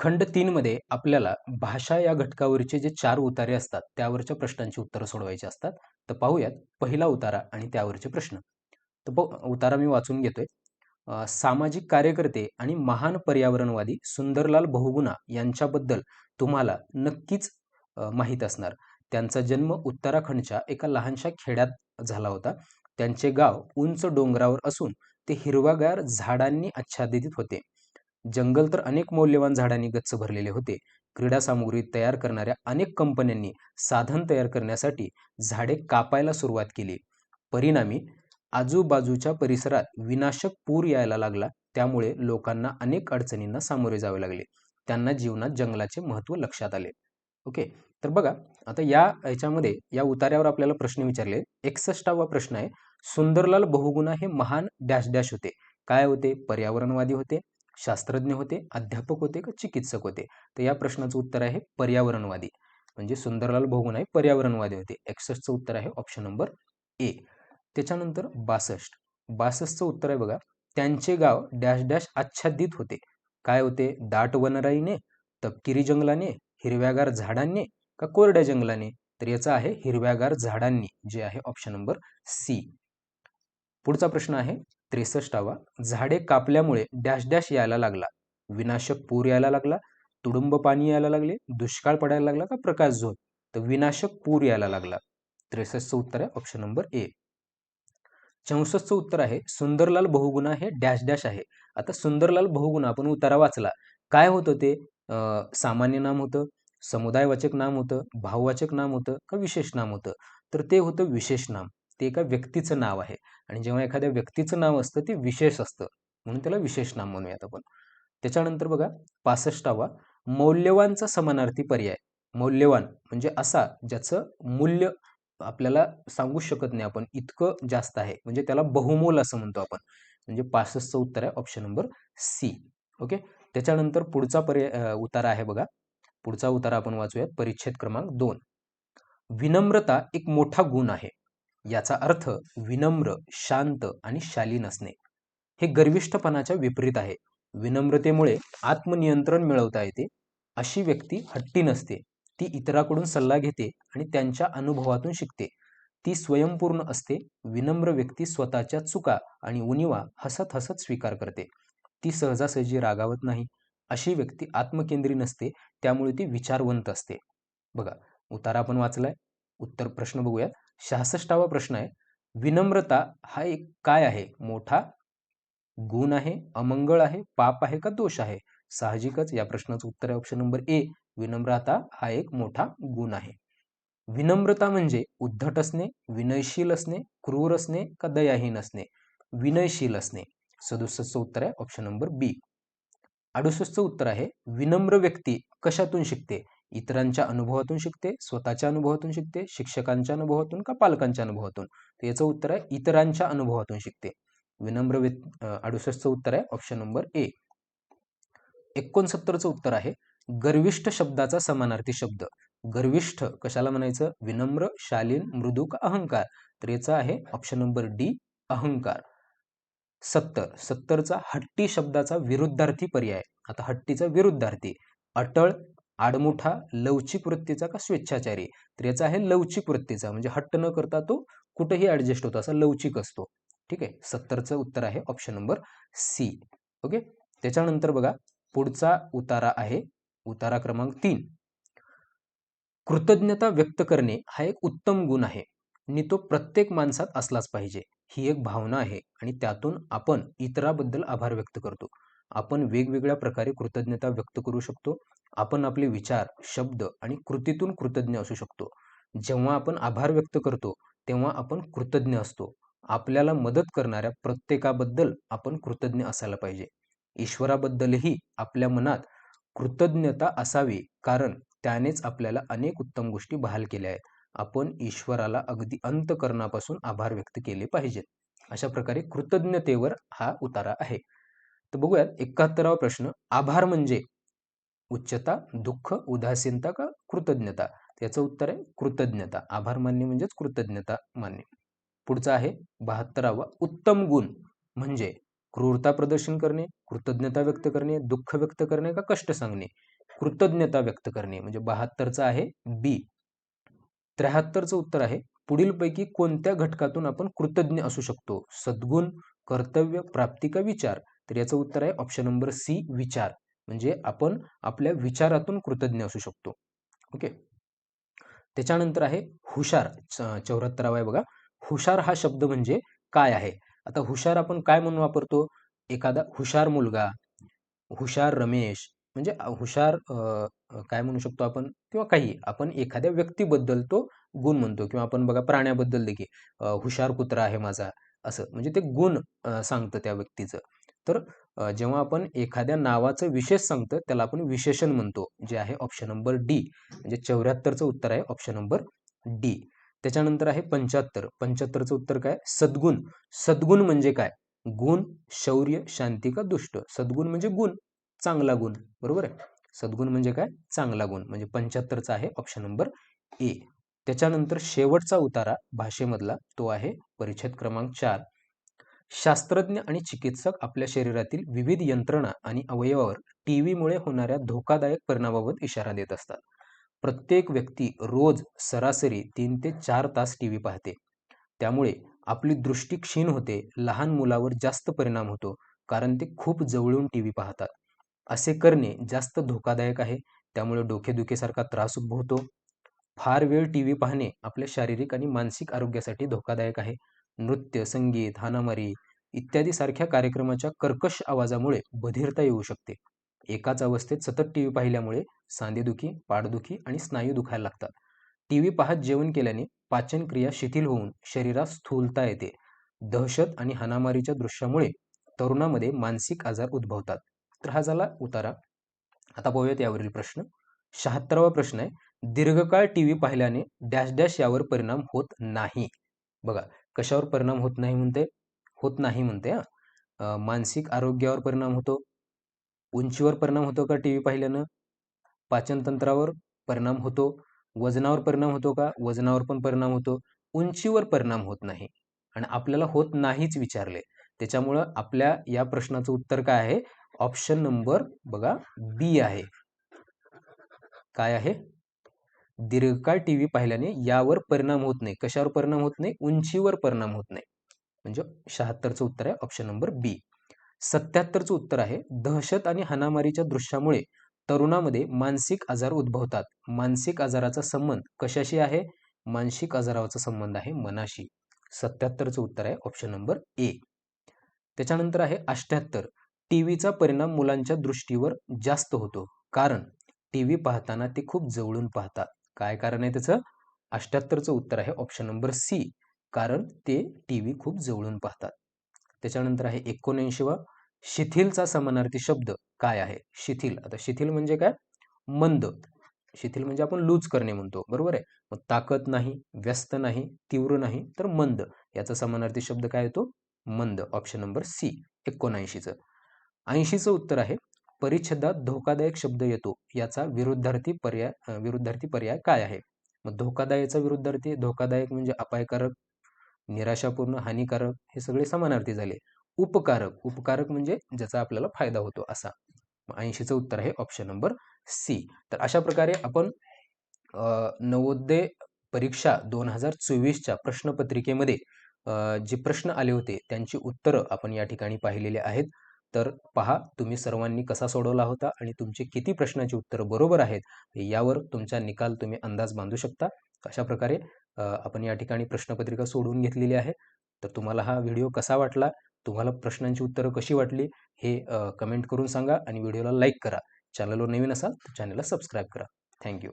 खंड तीनमध्ये आपल्याला भाषा या घटकावरचे जे चार उतारे असतात त्यावरच्या प्रश्नांची उत्तरं सोडवायची असतात. तर पाहूयात पहिला उतारा आणि त्यावरचे प्रश्न. तर उतारा मी वाचून घेतोय. सामाजिक कार्यकर्ते आणि महान पर्यावरणवादी सुंदरलाल बहुगुणा यांच्याबद्दल तुम्हाला नक्कीच माहीत असणार. त्यांचा जन्म उत्तराखंडच्या एका लहानशा खेड्यात झाला होता. त्यांचे गाव उंच डोंगरावर असून ते हिरवागार झाडांनी आच्छादित होते. जंगल तर अनेक मौल्यवान झाडांनी गच्च भरलेले होते. क्रीडा सामुग्री तयार करणाऱ्या अनेक कंपन्यांनी साधन तयार करण्यासाठी झाडे कापायला सुरुवात केली. परिणामी आजूबाजूच्या परिसरात विनाशक पूर यायला लागला. त्यामुळे लोकांना अनेक अडचणींना सामोरे जावे लागले. त्यांना जीवनात जंगलाचे महत्त्व लक्षात आले. ओके तर बघा आता या याच्यामध्ये या उतार्यावर आपल्याला प्रश्न विचारले. एकसष्टावा प्रश्न आहे सुंदरलाल बहुगुणा हे महान डॅश डॅश होते. काय होते? पर्यावरणवादी होते. शास्त्रज्ञ होते अध्यापक होते का चिकित्सक होते? तर या प्रश्नाचं उत्तर आहे पर्यावरणवादी. म्हणजे सुंदरलाल भोगून आहे पर्यावरणवादी होते. एकसष्टचं उत्तर आहे ऑप्शन नंबर ए त्याच्यानंतर बासष्ट. बासष्टचं उत्तर आहे बघा त्यांचे गाव डॅश डॅश आच्छादित होते. काय होते? दाट वनराईने तपकिरी जंगलाने हिरव्यागार झाडांनी का कोरड्या जंगलाने? तर याचं आहे हिरव्यागार झाडांनी जे आहे ऑप्शन नंबर सी पुढचा प्रश्न आहे त्रेसष्टावा. झाडे कापल्यामुळे डॅश डॅश यायला लागला. विनाशक पूर यायला लागला. तुडुंब पाणी यायला लागले. दुष्काळ पडायला लागला का प्रकाश झोत. तर विनाशक पूर यायला लागला. त्रेसष्टचं उत्तर आहे ऑप्शन नंबर ए चौसष्टचं उत्तर आहे सुंदरलाल बहुगुणा हे डॅश डॅश आहे. आता सुंदरलाल बहुगुणा आपण उतारा वाचला. काय होतं ते? अं, सामान्य नाम होतं समुदायवाचक नाम होतं भाववाचक नाम होतं का विशेष नाम होतं? तर ते होतं विशेष नाम. ते एका व्यक्तीचं नाव आहे. आणि जेव्हा एखाद्या व्यक्तीचं नाव असतं ते विशेष असतं. म्हणून त्याला विशेष नाम म्हणूयात आपण. त्याच्यानंतर बघा पासष्टावा मौल्यवानचा समानार्थी पर्याय. मौल्यवान म्हणजे असा ज्याचं मूल्य आपल्याला सांगू शकत नाही आपण इतकं जास्त आहे. म्हणजे त्याला बहुमोल असं म्हणतो आपण. म्हणजे पासष्टचं उत्तर आहे ऑप्शन नंबर सी ओके त्याच्यानंतर पुढचा पर्याय उतारा आहे बघा. पुढचा उतारा आपण वाचूयात. परिच्छेद क्रमांक दोन. विनम्रता एक मोठा गुण आहे. याचा अर्थ विनम्र शांत आणि शालीन असणे. हे गर्विष्ठपणाच्या विपरीत आहे. विनम्रतेमुळे आत्मनियंत्रण मिळवता येते. अशी व्यक्ती हट्टी नसते. ती इतराकडून सल्ला घेते आणि त्यांच्या अनुभवातून शिकते. ती स्वयंपूर्ण असते. विनम्र व्यक्ती स्वतःच्या चुका आणि उणिवा हसत हसत स्वीकार करते. ती सहजासहजी रागावत नाही. अशी व्यक्ती आत्मकेंद्री नसते. त्यामुळे ती विचारवंत असते. बघा उतारा आपण वाचलाय. उत्तर प्रश्न बघूयात. शहासष्टावा प्रश्न आहे. विनम्रता हा एक काय आहे? मोठा गुण आहे? अमंगळ आहे? पाप आहे का दोष आहे? साहजिकच या प्रश्नाचं उत्तर आहे ऑप्शन नंबर ए विनम्रता हा एक मोठा गुण आहे. विनम्रता म्हणजे उद्धट असणे विनयशील असणे क्रूर असणे का दयाहीन असणे? विनयशील असणे. सदुसष्टचं उत्तर आहे ऑप्शन नंबर बी अडुसष्टचं उत्तर आहे विनम्र व्यक्ती कशातून शिकते? इतरांच्या अनुभवातून शिकते स्वतःच्या अनुभवातून शिकते शिक्षकांच्या अनुभवातून का पालकांच्या अनुभवातून? तर याचं उत्तर आहे इतरांच्या अनुभवातून शिकते. विनम्र अडुसष्टचं उत्तर आहे ऑप्शन नंबर ए एकोणसत्तरचं उत्तर आहे गर्विष्ठ शब्दाचा समानार्थी शब्द. गर्विष्ठ कशाला म्हणायचं? विनम्र शालीन मृदू का अहंकार? तर याचा आहे ऑप्शन नंबर डी अहंकार. सत्तर. सत्तरचा हट्टी शब्दाचा विरुद्धार्थी पर्याय. आता हट्टीचा विरुद्धार्थी. अटळ आडमुठा लवचिक वृत्तीचा का स्वेच्छाचारी? तर याचा आहे लवचिक वृत्तीचा. म्हणजे हट्ट न करता तो कुठेही ऍडजस्ट होतो. असा लवचिक असतो. ठीक आहे? सत्तरचं उत्तर आहे ऑप्शन नंबर सी ओके त्याच्यानंतर बघा पुढचा उतारा आहे. उतारा क्रमांक तीन. कृतज्ञता व्यक्त करणे हा एक उत्तम गुण आहे आणि तो प्रत्येक माणसात असलाच पाहिजे. ही एक भावना आहे आणि त्यातून आपण इतराबद्दल आभार व्यक्त करतो. आपण वेगवेगळ्या प्रकारे कृतज्ञता व्यक्त करू शकतो. आपण आपले विचार शब्द आणि कृतीतून कृतज्ञ असू शकतो. जेव्हा आपण आभार व्यक्त करतो तेव्हा आपण कृतज्ञ असतो. आपल्याला मदत करणाऱ्या प्रत्येकाबद्दल आपण कृतज्ञ असायला पाहिजे. ईश्वराबद्दलही आपल्या मनात कृतज्ञता असावी कारण त्यानेच आपल्याला अनेक उत्तम गोष्टी बहाल केल्या आहेत. आपण ईश्वराला अगदी अंतकरणापासून आभार व्यक्त केले पाहिजेत. अशा प्रकारे कृतज्ञतेवर हा उतारा आहे. तर बघूयात एकाहत्तरावा प्रश्न आभार म्हणजे उच्चता दुःख उदासीनता का कृतज्ञता? त्याचं उत्तर आहे कृतज्ञता. आभार मान्य म्हणजेच कृतज्ञता मान्य. पुढचा आहे बहात्तरावा उत्तम गुण म्हणजे क्रूरता प्रदर्शन करणे कृतज्ञता व्यक्त करणे दुःख व्यक्त करणे का कष्ट सांगणे? कृतज्ञता व्यक्त करणे म्हणजे बहात्तरचं आहे बी. त्र्याहत्तरचं उत्तर आहे पुढीलपैकी कोणत्या घटकातून आपण कृतज्ञ असू शकतो? सद्गुण कर्तव्य प्राप्ती का विचार? तर याचं उत्तर आहे ऑप्शन नंबर सी विचार. म्हणजे आपण आपल्या विचारातून कृतज्ञ असू शकतो. ओके त्याच्यानंतर आहे हुशार. चौऱ्याहत्तरावा आहे बघा. हुशार हा शब्द म्हणजे काय आहे? आता हुशार आपण काय म्हणून वापरतो? एखादा हुशार मुलगा हुशार रमेश म्हणजे हुशार काय म्हणू शकतो आपण? किंवा काही. आपण एखाद्या व्यक्तीबद्दल तो गुण म्हणतो. किंवा आपण बघा प्राण्याबद्दल देखील. हुशार कुत्रा आहे माझा. असं. म्हणजे ते गुण सांगतं त्या व्यक्तीचं. तर जेव्हा आपण एखाद्या नावाचं विशेष सांगतो त्याला आपण विशेषण म्हणतो जे आहे ऑप्शन नंबर डी म्हणजे चौऱ्याहत्तरचं उत्तर आहे ऑप्शन नंबर डी त्याच्यानंतर आहे पंच्याहत्तर. पंच्याहत्तरचं उत्तर काय? सद्गुण. सद्गुण म्हणजे काय? गुण शौर्य शांती का दुष्ट? सद्गुण म्हणजे गुण. चांगला गुण. बरोबर आहे? सद्गुण म्हणजे काय? चांगला गुण. म्हणजे पंच्याहत्तरचा आहे ऑप्शन नंबर ए त्याच्यानंतर शेवटचा उतारा भाषेमधला तो आहे परिच्छेद क्रमांक चार. शास्त्रज्ञ आणि चिकित्सक आपल्या शरीरातील विविध यंत्रणा आणि अवयवावर टी व्हीमुळे होणाऱ्या धोकादायक परिणामाबाबत इशारा देत असतात. प्रत्येक व्यक्ती रोज सरासरी तीन ते चार तास टी व्ही पाहते. त्यामुळे आपली दृष्टी क्षीण होते लहान मुलावर जास्त परिणाम होतो कारण ते खूप जवळून टी व्ही पाहतात. असे करणे जास्त धोकादायक आहे त्यामुळे डोकेदुखीसारखा त्रास उद्भवतो. फार वेळ टी व्ही पाहणे आपल्या शारीरिक आणि मानसिक आरोग्यासाठी धोकादायक आहे. नृत्य संगीत हानामारी इत्यादी सारख्या कार्यक्रमाच्या कर्कश आवाजामुळे बधिरता येऊ शकते. एकाच अवस्थेत सतत टी व्ही पाहिल्यामुळे सांधेदुखी पाठदुखी आणि स्नायू दुखायला लागतात. टी व्ही पाहत जेवण केल्याने पाचन क्रिया शिथिल होऊन शरीरात स्थूलता येते. दहशत आणि हानामारीच्या दृश्यामुळे तरुणामध्ये मानसिक आजार उद्भवतात. तर हा झाला उतारा. आता पाहूयात यावरील प्रश्न. शहात्तरावा प्रश्न आहे. दीर्घकाळ टी व्ही पाहिल्याने डॅश डॅश यावर परिणाम होत नाही. बघा कशावर परिणाम होत नाही म्हणते? होत नाही म्हणते हा. मानसिक आरोग्यावर परिणाम होतो. उंचीवर परिणाम होतो का टी व्ही पाहिल्यानं? पाचनतंत्रावर परिणाम होतो. वजनावर परिणाम होतो का? वजनावर पण परिणाम होतो. उंचीवर परिणाम होत नाही. आणि आपल्याला होत नाहीच विचारले. त्याच्यामुळं आपल्या या प्रश्नाचं उत्तर काय आहे? ऑप्शन नंबर बघा बी आहे. काय आहे? दीर्घकाळ टी व्ही पाहिल्याने यावर परिणाम होत नाही. कशावर परिणाम होत नाही? उंचीवर परिणाम होत नाही. म्हणजे शहात्तरचं उत्तर आहे ऑप्शन नंबर बी सत्याहत्तरचं उत्तर आहे दहशत आणि हानामारीच्या दृश्यामुळे तरुणामध्ये मानसिक आजार उद्भवतात. मानसिक आजाराचा संबंध कशाशी आहे? मानसिक आजाराचा संबंध आहे मनाशी. सत्याहत्तरचं उत्तर आहे ऑप्शन नंबर ए त्याच्यानंतर आहे अष्ट्याहत्तर टीव्हीचा परिणाम मुलांच्या दृष्टीवर जास्त होतो. कारण टीव्ही पाहताना ते खूप जवळून पाहतात. काय कारण आहे त्याचं? अष्ट्याहत्तरचं उत्तर आहे ऑप्शन नंबर सी कारण ते टी व्ही खूप जवळून पाहतात. त्याच्यानंतर आहे एकोणऐंशीवा. शिथिलचा समानार्थी शब्द काय आहे? शिथिल. आता शिथिल म्हणजे काय? मंद. शिथिल म्हणजे आपण लूज करणे म्हणतो. बरोबर आहे? मग ताकद नाही व्यस्त नाही तीव्र नाही तर मंद. याचा समानार्थी शब्द काय येतो? मंद. ऑप्शन नंबर सी एकोणऐंशीचं. ऐंशीचं उत्तर आहे परिच्छेदात धोकादायक शब्द येतो याचा विरुद्धार्थी पर्याय विरुद्धार्थी पर्याय काय आहे? मग धोकादायकचा विरुद्धार्थी धोकादायक म्हणजे अपायकारक निराशापूर्ण हानिकारक हे सगळे समानार्थी झाले. उपकारक उपकारक म्हणजे ज्याचा आपल्याला फायदा होतो असा. ऐंशीचं उत्तर आहे ऑप्शन नंबर सी तर अशा प्रकारे आपण नवोदय परीक्षा दोन हजार चोवीसच्या प्रश्नपत्रिकेमध्ये जे प्रश्न आले होते त्यांची उत्तरं आपण या ठिकाणी पाहिलेले आहेत. तर पहा तुम्ही सर्वांनी कसा सोडवला होता आणि तुमचे किती प्रश्नाची उत्तरं बरोबर आहेत यावर तुमचा निकाल तुम्ही अंदाज बांधू शकता. अशा प्रकारे आपण या ठिकाणी प्रश्नपत्रिका सोडवून घेतलेली आहे. तर तुम्हाला हा व्हिडिओ कसा वाटला तुम्हाला प्रश्नांची उत्तरं कशी वाटली हे कमेंट करून सांगा आणि व्हिडिओला लाईक करा. चॅनलवर नवीन असाल तर चॅनलला सबस्क्राईब करा. थँक्यू